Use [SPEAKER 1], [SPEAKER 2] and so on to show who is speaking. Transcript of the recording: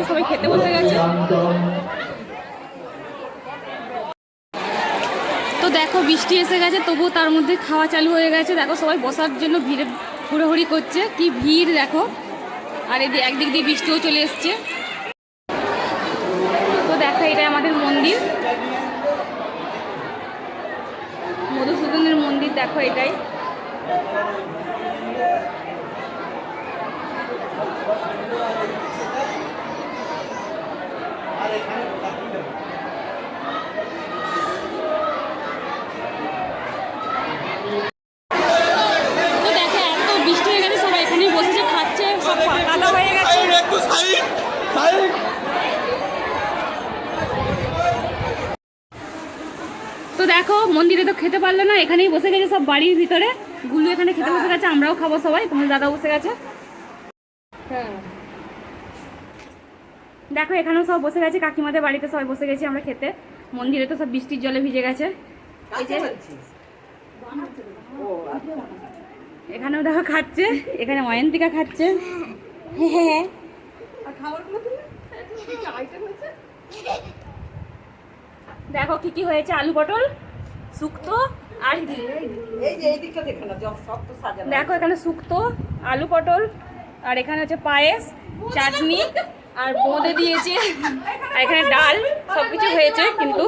[SPEAKER 1] গেছে সবাই খেতে বসে গেছে। তো দেখো, বৃষ্টি এসে গেছে, তবুও তার মধ্যে খাওয়া চালু হয়ে গেছে। দেখো, সবাই বসার জন্য ভিড়ে হুড়োহুড়ি করছে। কি ভিড়, দেখো। আর এদিকে একদিক দিয়ে বৃষ্টিও চলে এসছে। তো দেখো, এটা আমাদের মন্দির। মধুসূদনের মন্দির, দেখো এটাই তো দেখো এত বৃষ্টি হয়ে গেছে সবাই এখানেই বসেছে খাচ্ছে সব কাদা হয়ে গেছে
[SPEAKER 2] একটু সাইড সাইড
[SPEAKER 1] তো দেখো মন্দিরে তো খেতে পারল না এখানেই বসে গেছে সব বাড়ির ভিতরে। গুলু এখানে খেতে বসে গেছে আমরাও খাব সবাই তোমার দাদা বসে গেছে। দেখো এখানেও সব বসে গেছে কাকিমাদের বাড়িতে সবাই বসে গেছি আমরা খেতে। মন্দিরে তো সব বৃষ্টির জলে ভিজে গেছে। এখানেও দেখো খাচ্ছে এখানে অয়ন্তিকা খাচ্ছে। হ্যাঁ দেখো কি কি হয়েছে আলু পটল শুক্তো আর
[SPEAKER 3] দেখো
[SPEAKER 1] এখানে শুক্তো আলু পটল আর এখানে হচ্ছে পায়েস চাটনি। আর বোঁদে দিয়েছে। এখানে ডাল সব কিছু হয়েছে কিন্তু।